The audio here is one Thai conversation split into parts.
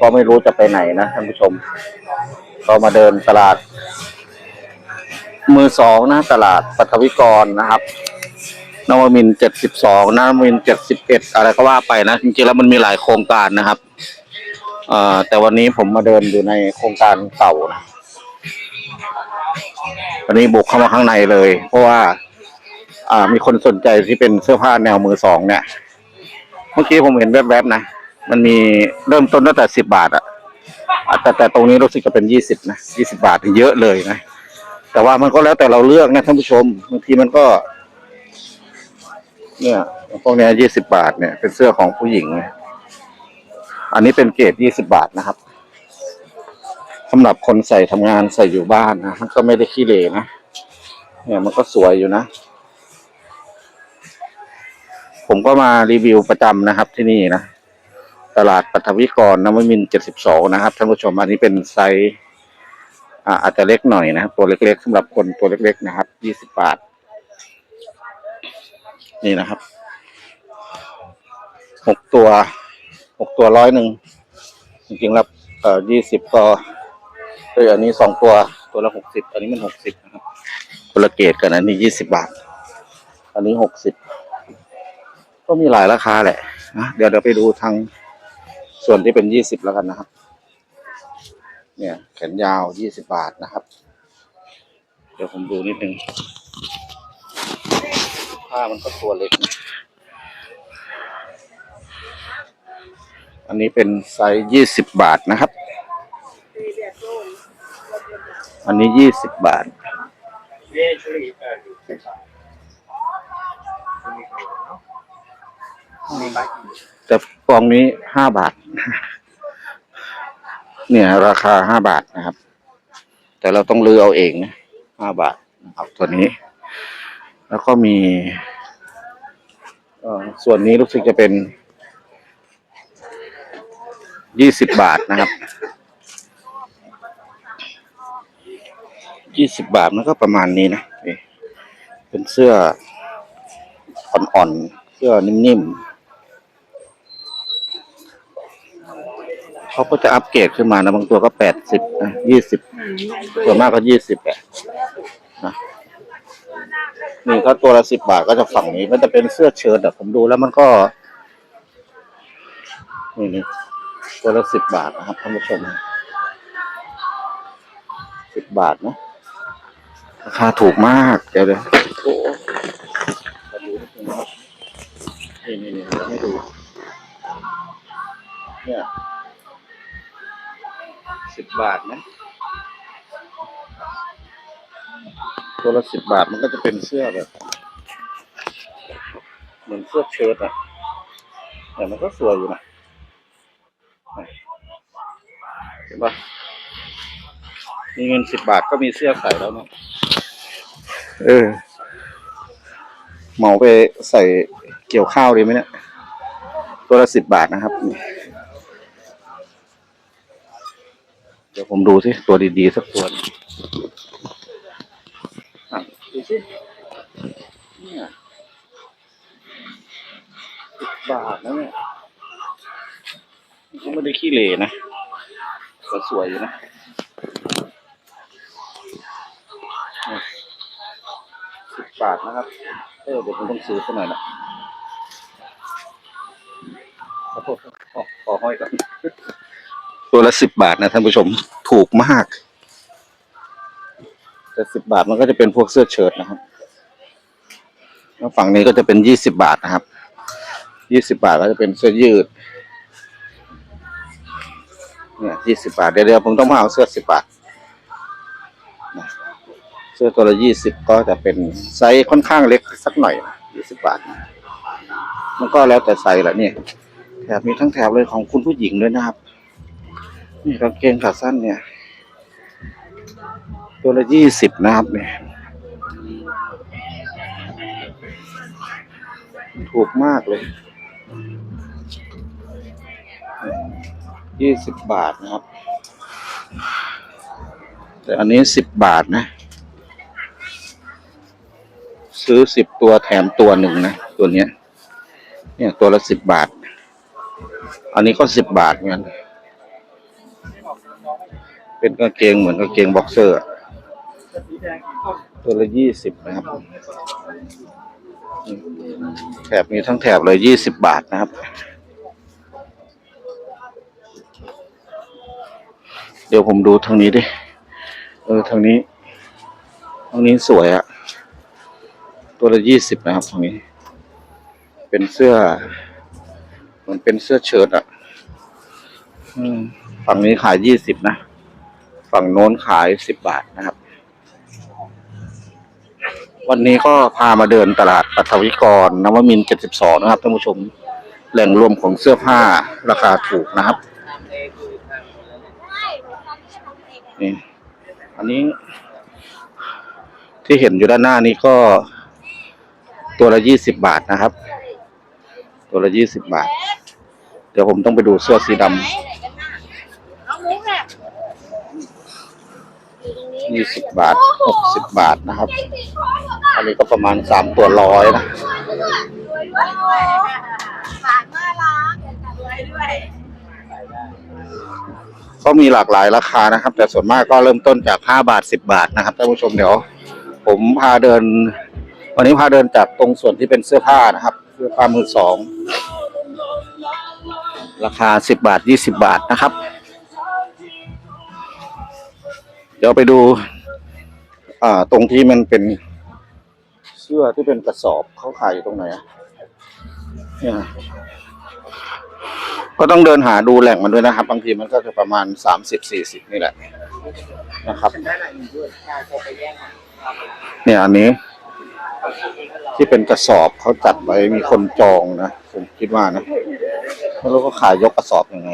ก็ไม่รู้จะไปไหนนะท่านผู้ชม ก็มาเดินตลาด มือสองนะตลาดปัทวิกรนะครับนวมินเจ็ดสิบสองนวมินเจ็ดสิบเอ็ดอะไรก็ว่าไปนะ จริงๆแล้วมันมีหลายโครงการนะครับเอ่อแต่วันนี้ผมมาเดินอยู่ในโครงการเก่านะวันนี้บุกเข้ามาข้างในเลย เพราะว่า อ่ามีคนสนใจที่เป็นเสื้อผ้าแนวมือสองเนี่ย เมื่อกี้ผมเห็นแวบๆนะ มันมีเริ่มต้นตั้งแต่สิบบาทอะอะแต่แต่ตรงนี้รู้สึกจะเป็นยี่สิบนะยี่สิบาทเยอะเลยนะ แต่ว่ามันก็แล้วแต่เราเลือกนะท่านผู้ชมบางทีมันก็ เนี่ยพวกเนี้ยี่สิบาทเนี่ย เป็นเสื้อของผู้หญิงนะอันนี้เป็นเกรดยี่สิบาทนะครับสำหรับคนใส่ทำงานใส่อยู่บ้านนะมันก็ไม่ได้ขี้เหร่นะเนี่ยมันก็สวยอยู่นะ ผมก็มารีวิวประจำนะครับที่นี่นะ ตลาดปัทวิกรนวมินเจ็ดสิบสองนะครับท่านผู้ชมอันนี้เป็นไซส์อาจจะเล็กหน่อยนะครับตัวเล็กๆสำหรับคนตัวเล็ก ๆ นะครับยี่สิบบาท นี่นะครับหกตัวหกตัวร้อยหนึ่งจริงๆแล้วเอ่อยี่สิบก็เอออันนี้สองตัวตัวละหกสิบอันนี้มันหกสิบนะครับคนละเกตกันอันนี้ยี่สิบบาท อันนี้หกสิบก็มีหลายราคาแหละนะเดี๋ยวเดี๋ยวไปดูทาง ส่วนที่เป็นยี่สิบแล้วกันนะครับ เนี่ย แขนยาวยี่สิบบาทนะครับ เดี๋ยวผมดูนิดนึงผ้ามันก็ตัวเล็กนะอันนี้เป็นไซส์ยี่สิบบาทนะครับ อันนี้ยี่สิบบาท แต่ฟองนี้ห้าบาท เนี่ย ราคาห้าบาทนะครับ แต่เราต้องเลือกเอาเองนะห้าบาทนะครับตัวนี้ แล้วก็มีส่วนนี้รู้สึกจะเป็นยี่สิบบาทนะครับยี่สิบบาทมันก็ประมาณนี้นะเป็นเสื้ออ่อนๆเสื้อนิ่มๆ เขาก็จะอัปเกรดขึ้นมานะบางตัวก็แปดสิบนะยี่สิบส่วนมากก็ยี่สิบแหละนะนี่ก็ตัวละสิบบาทก็จะฝั่งนี้ มันจะเป็นเสื้อเชิ้ตอะผมดูแล้วมันก็นี่นี่ตัวละสิบบาทนะครับท่านผู้ชมสิบบาทนะราคาถูกมากเดี๋ยวเดี๋ยวนี่นี่นี่ให้ดูเนี่ย สิบบาทนะตัวละสิบบาทมันก็จะเป็นเสื้อแบบเหมือนเสื้อเชิ้ตอะแต่มันก็สวยอยู่นะเห็นปะมีเงินสิบบาทก็มีเสื้อใส่แล้วเนาะเออเหมาไปใส่เกี่ยวข้าวดีไหมเนี่ย ตัวละสิบบาทนะครับ เดี๋ยวผมดูสิตัวดีๆสักตัวนึ่งดูสิเนี่ยสิบบาทนะเนี่ยไม่ได้ขี้เหร่นะก็สวยอยู่นะสิบบาทนะครับ เออเดี๋ยวผมต้องซื้อสักหน่อยนะขอโทษขอขอห้อยก่อน ตัวละสิบบาทนะท่านผู้ชมถูกมาก แต่สิบบาทมันก็จะเป็นพวกเสื้อเชิ้ตนะครับแล้วฝั่งนี้ก็จะเป็นยี่สิบาทนะครับ ยี่สิบาทก็จะเป็นเสื้อยืด เนี่ยยี่สิบาท เดี๋ยวเดี๋ยวผมต้องมาเอาเสื้อสิบบาท เสื้อตัวละยี่สิบก็จะเป็นไซส์ค่อนข้างเล็กสักหน่อยยี่สิบาท มันก็แล้วแต่ไซส์แหละเนี่ยแถบมีทั้งแถบเลยของคุณผู้หญิงด้วยนะครับ นี่กางเกงขาสั้นเนี่ย ตัวละยี่สิบนะครับเนี่ย ถูกมากเลยยี่สิบบาทนะครับ แต่อันนี้สิบบาทนะ ซื้อสิบตัวแถมตัวหนึ่งนะ ตัวเนี้ย เนี่ยตัวละสิบบาท อันนี้ก็สิบบาทเหมือนกัน เป็นกางเกงเหมือนกางเกงบ็อกเซอร์ ตัวละยี่สิบนะครับแถบมีทั้งแถบเลยยี่สิบบาทนะครับ เดี๋ยวผมดูทางนี้ดิ เออทางนี้ทางนี้สวยอะตัวละยี่สิบนะครับทางนี้ เป็นเสื้อ เหมือนเป็นเสื้อเชิ้ตอะฝั่งนี้ขายยี่สิบนะ ฝั่งโน้นขายสิบบาทนะครับ วันนี้ก็พามาเดินตลาดปัทวิกรนวมินเจ็ดสิบสองนะครับท่านผู้ชมแหล่งรวมของเสื้อผ้าราคาถูกนะครับนี่อันนี้ที่เห็นอยู่ด้านหน้านี้ก็ ตัวละยี่สิบบาทนะครับ ตัวละยี่สิบบาท เดี๋ยวผมต้องไปดูเสื้อสีดำ น้องมุกเนี่ย ยี่สิบบาทหกสิบบาทนะครับ อันนี้ก็ประมาณสามตัวร้อยนะก็มีหลากหลายราคานะครับ แต่ส่วนมากก็เริ่มต้นจากห้าบาทสิบบาทนะครับท่านผู้ชมเดี๋ยว ผมพาเดิน วันนี้พาเดินจากตรงส่วนที่เป็นเสื้อผ้านะครับ เสื้อผ้ามือสองราคาสิบบาทยี่สิบบาทนะครับ เดี๋ยวไปดู อ่า ตรงที่มันเป็น เสื้อที่เป็นกระสอบเขาขายอยู่ตรงไหนอะเนี่ยก็ต้องเดินหาดูแหล่งมันด้วยนะครับ บางทีมันก็จะประมาณสามสิบสี่สิบนี่แหละ นะครับ เนี่ยอันนี้ ที่เป็นกระสอบเขาจัดไว้มีคนจองนะผมคิดว่านะไม่รู้เขาขายยกกระสอบยังไง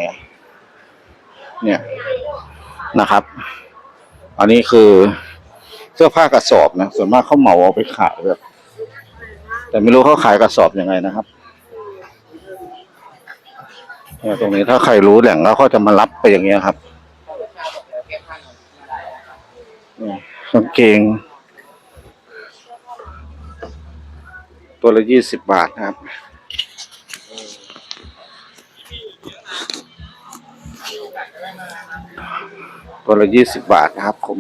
เนี่ยนะครับ อันนี้คือเสื้อผ้ากระสอบนะ ส่วนมากเขาเหมาเอาไปขายแบบ แต่ไม่รู้เขาขายกระสอบยังไงนะครับเนี่ยตรงนี้ถ้าใครรู้แหล่งแล้วเขาจะมารับไปอย่างเงี้ยครับนี่ยกางเกง ตัวละยี่สิบบาทนะครับ ตัวละยี่สิบบาทนะครับผม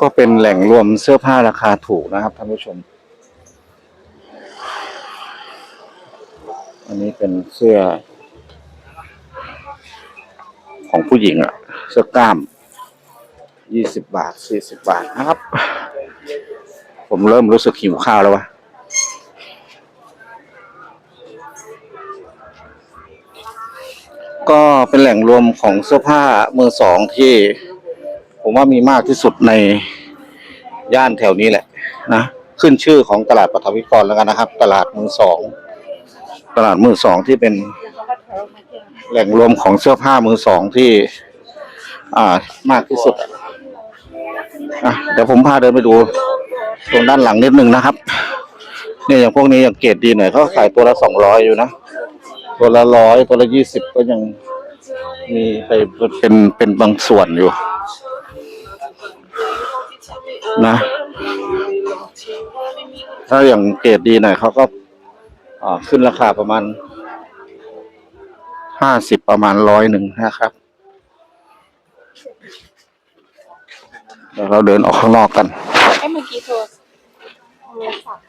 ก็เป็นแหล่งรวมเสื้อผ้าราคาถูกนะครับท่านผู้ชม อันนี้เป็นเสื้อ ของผู้หญิงอะเสื้อกล้ามยี่สิบบาทสี่สิบบาทนะครับ ผมเริ่มรู้สึกหิวข้าวแล้ววะ ก็เป็นแหล่งรวมของเสื้อผ้ามือสองที่ ผมว่ามีมากที่สุดในย่านแถวนี้แหละนะขึ้นชื่อของตลาดปฐวิกรแล้วกันนะครับ ตลาดมือสองตลาดมือสองที่เป็นแหล่งรวมของเสื้อผ้ามือสองที่ อ่ามากที่สุดอะอะเดี๋ยวผมพาเดินไปดูตรงด้านหลังนิดนึงนะครับ เนี่ยอย่างพวกนี้อย่างเกรดดีหน่อยเขาขายตัวละสองร้อยอยู่นะ ตัวละร้อยตัวละยี่สิบก็ยังมีไปเป็นเป็นบางส่วนอยู่ นะ ถ้าอย่างเกรดดีหน่อยเขาก็อ่ขึ้นราคาประมาณห้าสิบประมาณร้อยหนึ่งนะครับเดี๋ยวเราเดินออกข้างนอกกันไอ้เมื่อกี้โทรศัพท์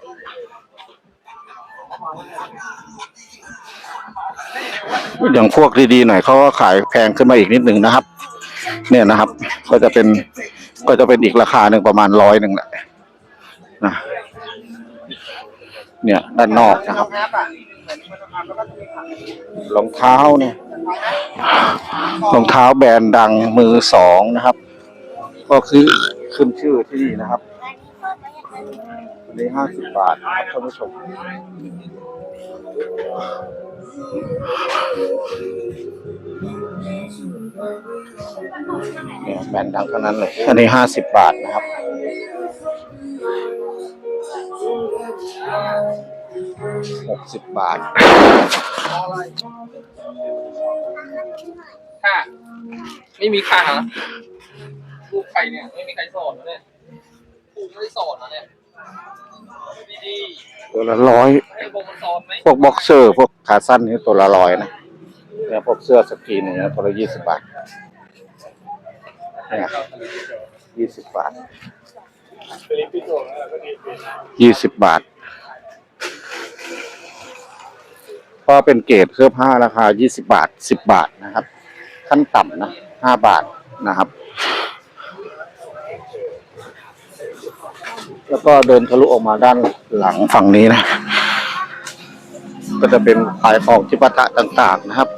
อย่างพวกดีๆหน่อยเขาก็ขายแพงขึ้นมาอีกนิดหนึ่งนะครับ เนี่ยนะครับ ก็จะเป็นก็จะเป็นอีกราคาหนึ่งประมาณร้อยหนึ่งแหละนะเนี่ยด้านนอกนะครับรองเท้าเนี่ยรองเท้าแบรนด์ดังมือสองนะครับ ก็คือขึ้นชื่อที่นี่นะครับอันนี้ห้าสิบบาทครับท่านผู้ชม เนี่ยแบรนด์ดังทั้งนั้นเลย อันนี้ห้าสิบบาทนะครับ หกสิบบาท ค่ะ ไม่มีค่ะลูกใครเนี่ย ไม่มีใครโสดนะเนี่ยกูไม่ได้โสดนะเนี่ย ตัวละร้อยๆไอ้วงมันซ้อมไหมพวกบ็อกเซอร์พวกขาสั้นนี่ตัวละร้อยนะเนี่ยพวกเสื้อสกรีนอย่างเงี้ยตัวละยี่สิบบาทเนี่ยยี่สิบบาทยี่สิบบาทก็เป็นเกรดเสื้อผ้าราคายี่สิบาทสิบบาทนะครับ ขั้นต่ำนะห้าบาทนะครับ แล้วก็เดินทะลุออกมาด้านหลังฝั่งนี้นะ ก็จะเป็นขายของจิปาถะต่างๆนะครับ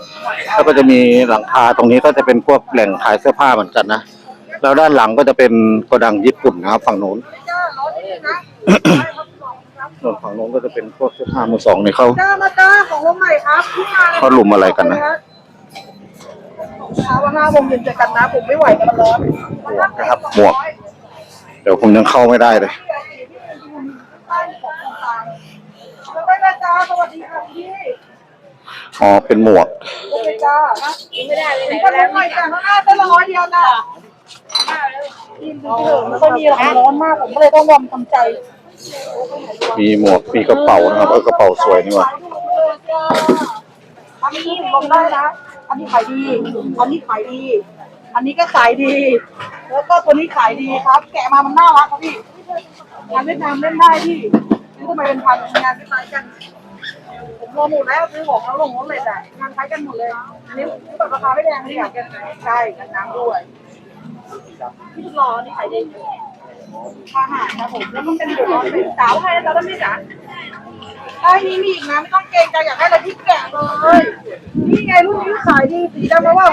แล้วก็จะมีหลังคาตรงนี้ก็จะเป็นพวกแหล่งขายเสื้อผ้าเหมือนกันนะแล้วด้านหลังก็จะเป็นโกดังญี่ปุ่นนะครับ ฝั่งโน้นส่วนฝั่งโน้นก็จะเป็นพวกเสื้อผ้ามือสองในเขาจ้ามาจ้าของลงใหม่ครับที่มาเลยเขาลุมอะไรกันนะเช้าวันห้าโมงเย็นเจอกันนะผมไม่ไหวกับมันร้อนนะครับหมวก เดี๋ยวผมยังเข้าไม่ได้เลยแล้วไปนะจ้าสวัสดีค่ะพี่อ๋อเป็นหมวกโอเคจ้าไม่ได้เลยไหนก็แล้วใหม่จ้าข้างหน้าเป็นละร้อยเดียวจ้ากินเถอะไม่ค่อยมีหรอกมันร้อนมากผมก็เลยต้องวอร์มทำใจ มีหมวกมีกระเป๋านะครับเออกระเป๋าสวยนี่หว่าอันนี้ลงได้นะอันนี้ขายดีอันนี้ขายดี อันนี้ก็ขายดี แล้วก็ตัวนี้ขายดีครับ แกะมามันน่ารักครับพี่งานเวียดนามเล่นได้พี่ซื้อทำไมเป็นพันงานคล้ายกัน ผมรอหมดแล้วซื้อของแล้วลงรถเลยแต่งานคล้ายกันหมดเลย อันนี้ซื้อแบบราคาไม่แพงนี่อยากกันใช่กันน้ำด้วยพี่รอนี่ขายดี อาหารครับผมแล้วมันเป็นเดือดร้อนสาวให้เราต้องไม่จ๋าไอ้นี่มีอีกนะไม่ต้องเกรงใจอยากให้อะไรที่แกะเลยนี่ไงรุ่นนี้ขายดีสีดำแล้วว่า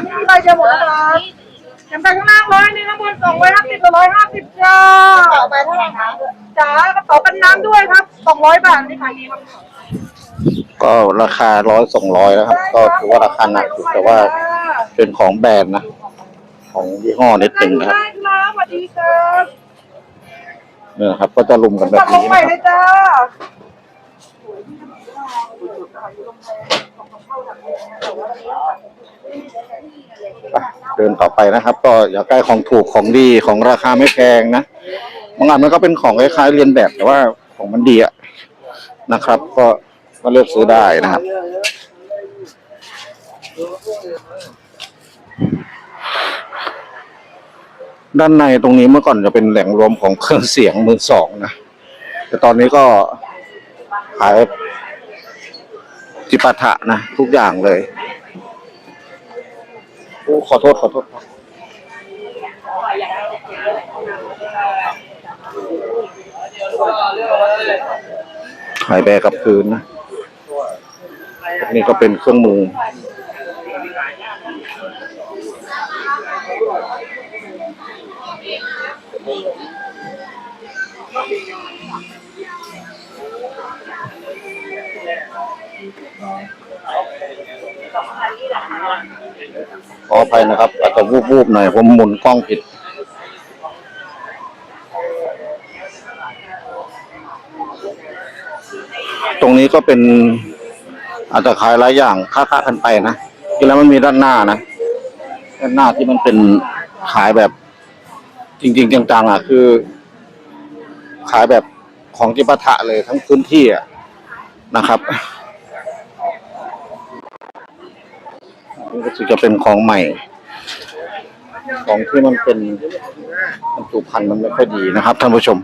นนี้มีใบเดียวหมดแล้วครับแถมไปข้างล่างร้อยนี่ข้างบนสองร้อยห้าสิบร้อยห้าสิบจ้าต่อไปเท่าไหร่คะจ๋ากระเป๋ากันน้ำด้วยครับสองร้อยบาทนี่ขายดีมากก็ราคาร้อยสองร้อยนะครับ ก็ถือว่าราคาหนักอยู่แต่ว่าเป็นของแบรนด์นะ ของยี่ห้อนิดหนึ่งนะครับได้ครับสวัสดีครับเนี่ยนะครับ ก็จะลุมกันแบบตัดลงนี้ใหม่นะคเลรับยจ้าไปเดินต่อไปนะครับ ก็อย่าใกล้ของถูกของดีของราคาไม่แพงนะบางอันมันก็เป็นของคล้ายๆเรียนแบบแต่ว่าของมันดีอะนะครับ ก็ก็เลือกซื้อได้นะครับ ด้านในตรงนี้เมื่อก่อนจะเป็นแหล่งรวมของเครื่องเสียงมือสองนะ แต่ตอนนี้ก็ขายจิปาถะนะ ทุกอย่างเลยโอ้ขอโทษ ขอโทษครับขายแบกับพื้นนะ นี่ก็เป็นเครื่องมือ ภัยนะครับอาจจะวูบๆหน่อยผมหมุนกล้องผิด ตรงนี้ก็เป็นอาจจะขายหลายอย่างค้าๆกันไปนะทีแล้วมันมีด้านหน้านะด้านหน้าที่มันเป็นขายแบบ จริง ๆจังๆอะคือ ขายแบบของจิปาถะเลยทั้งพื้นที่อะนะครับ นี่ก็จะเป็นของใหม่ ของที่มันเป็นบรรจุพันธุ์มันไม่ค่อยดีนะครับท่านผู้ชม